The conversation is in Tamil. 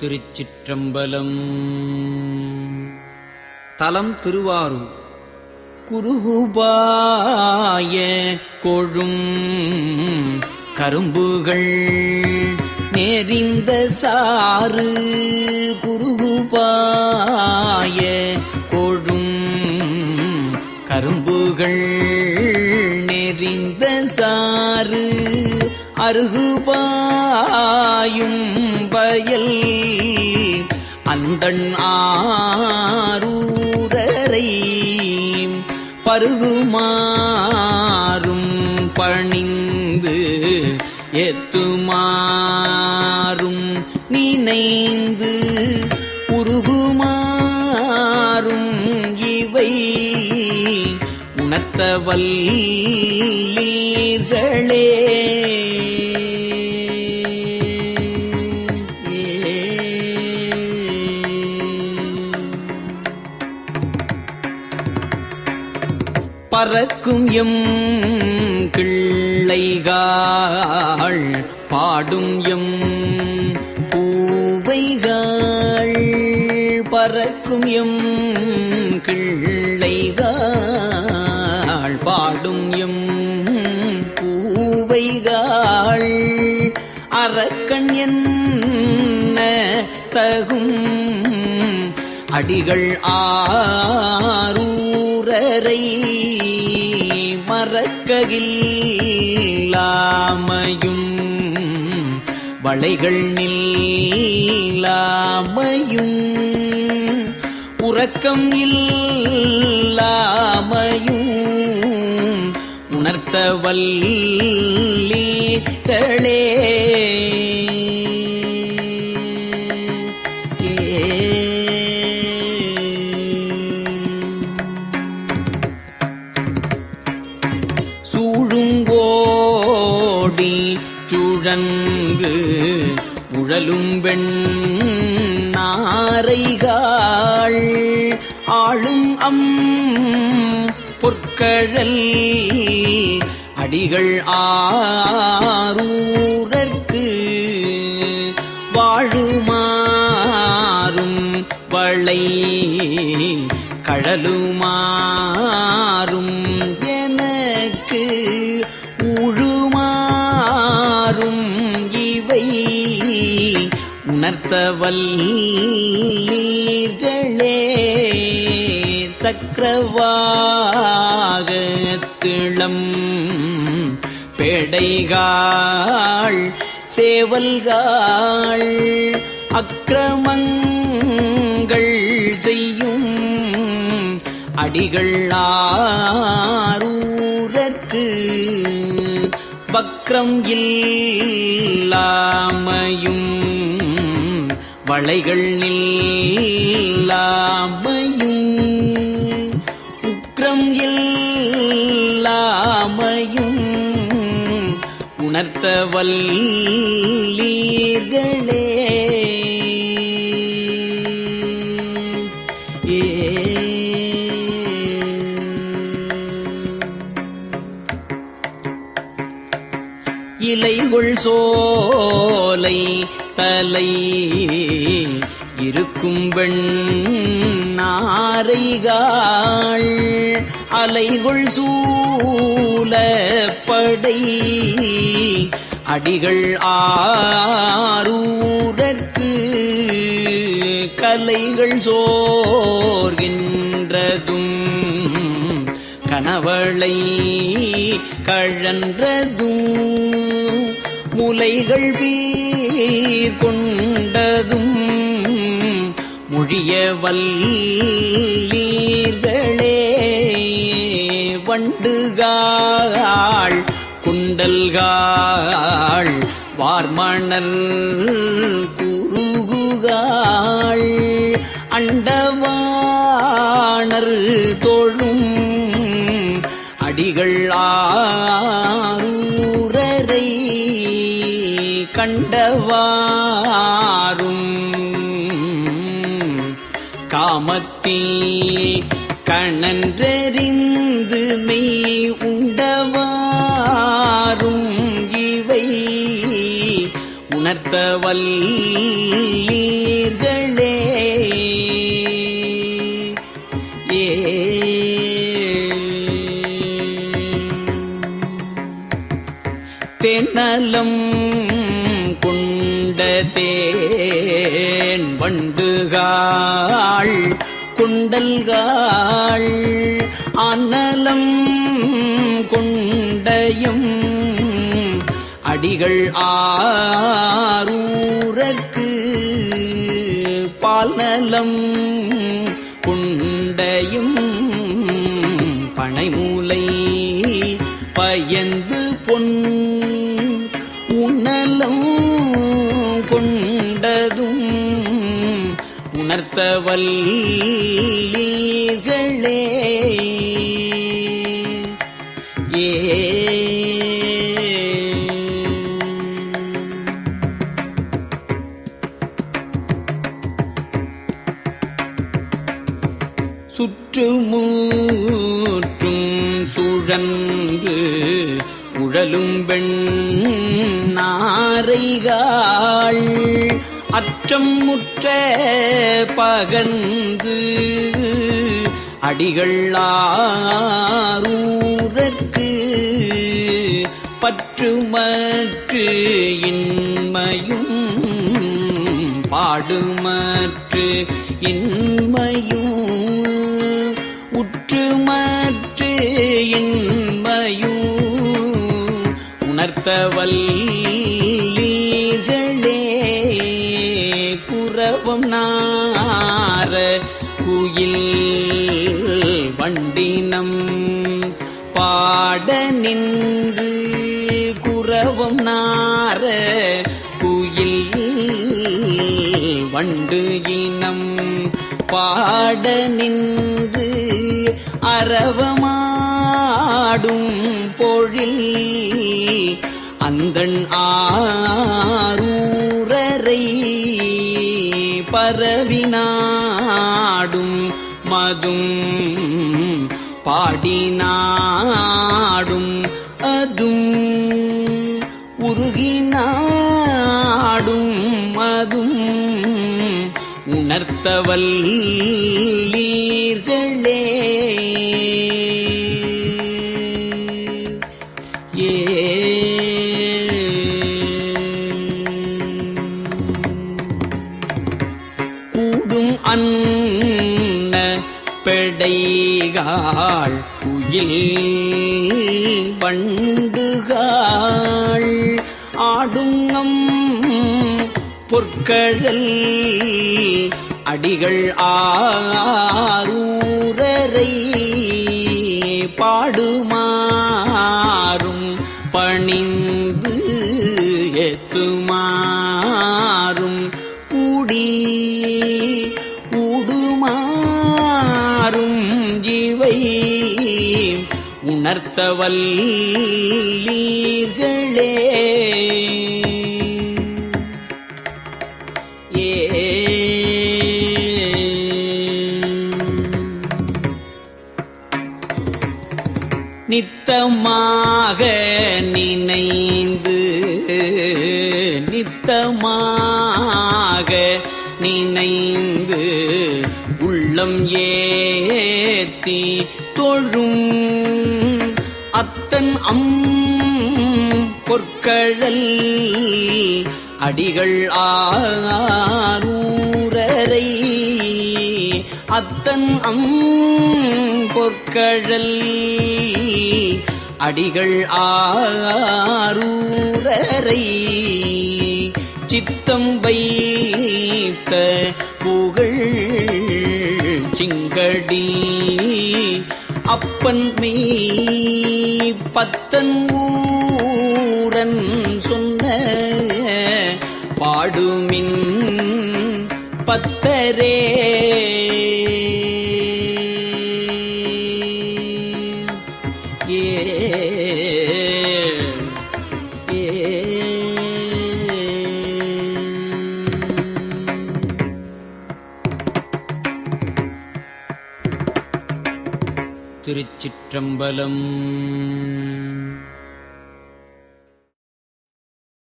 திருச்சிற்றம்பலம். தலம் திருவாரூர். குருகுபாய கொழும் கரும்புகள் நெறிந்த சாறு. குருகுபாய கொழும் கரும்புகள் அருகுபாயும் பயல் அந்தன் ஆரூரரை பருகுமாறும் பணிந்து எத்துமாறும் நினைந்து உருகுமாறும் இவை. உணர்த்த பறக்கும் எம் கிள்ளைகாள் பாடும் எம் பூவைகள் பறக்கும் எம் கிள்ளைகாள் பாடும் எம் பூவைகள். அரக்கன் என்ன தகும்? அடிகள் ஆரூரரை மறக்ககில்லாமையும் வளைகள் நில்லாமையும் உறக்கம் இல்லாமையும் உணர்த்த வல்லீர்களே சூழுங்கோடி சுழன்று உழலும் வெண் நாரைகாள் ஆளும் அம் பொற்கழல் அடிகள் ஆரூரற்கு வாழுமாறும் வளை கழலுமா வல்லீர்களே சக்கரவாகத்திளம் பேடைகாள் சேவல்காள் அக்கிரமங்கள் செய்யும் அடிகள் ஆரூரற்கு வக்ரம் இல்லாமையும் வளைகள் நில்லாமையும் உக்ரம் இல்லாமையும் உணர்த்த வல்லீர்களே. ஏ. சோலை தலை இருக்கும் வெண் நாரைகாள் சூல படை அடிகள் ஆரூரற்கு கலைகள் சோர்கின்றதும் கணவளை கழன்றதும் முலைகள் வீ பீர் கொண்டதும் மொழிய வல்லீர்களே. வண்டுகாள் குண்டல்காள் வார்மணர் குருகுகாள் அண்டவாணர் தோழும் அடிகள் ஆரூரரை கண்டவாரும் காமத்தீ கணன்றெறிந்து மெய் உண்டவாரும் இவை உணர்த்தவல்லீர்களே தென்னலம் வண்டுகாள் குண்டல்காள் அனலம் கொண்டயம் அடிகள் ஆரூரக்கு பால்நலம் கொண்டயும் பனைமூ வல்லீர்களே. ஏ. சுற்றுமூற்றும் சுழன்று உழலும் பெண் நாரைகாள் அச்சம் முற்ற பகந்து அடிகள் ஆரூரற்கு பற்றுமற்று இன்மையும் பாடுமற்று இன்மையும் உற்றுமற்று இன்மையும் உணர்த்தவல் வண்டினம். பாட நின்று குரவம் நார குயில் வண்டு இனம். பாட நின்று அறவமாடும் பொழில். அந்தன் ஆரூரரை பரவினாடும். அதும் பாடினாடும் அதும் உருகினாடும் அதும் உணர்த்தவல்லீர்களே. கூடும் அன் பெடைகாள் குயில் வண்டுகாள். ஆடுங்கம் பொற்கழல் அடிகள் ஆரூரரை பாடுமா உணர்த்தவல்லீர்களே நித்தமாக நினைந்து நித்தமாக நினைந்து உள்ளம் ஏத்தி தொழும் அம் பொற்கழல் அடிகள் ஆரூரரை. அத்தன் அம் பொற்கழல் அடிகள் ஆரூரரை. சித்தம் வைத்த புகழ் சிங்கடி. அப்பன் மெய் பத்தன் ஊரன் சொன்ன பாடுமின் பத்தரே. திருச்சிற்றம்பலம்.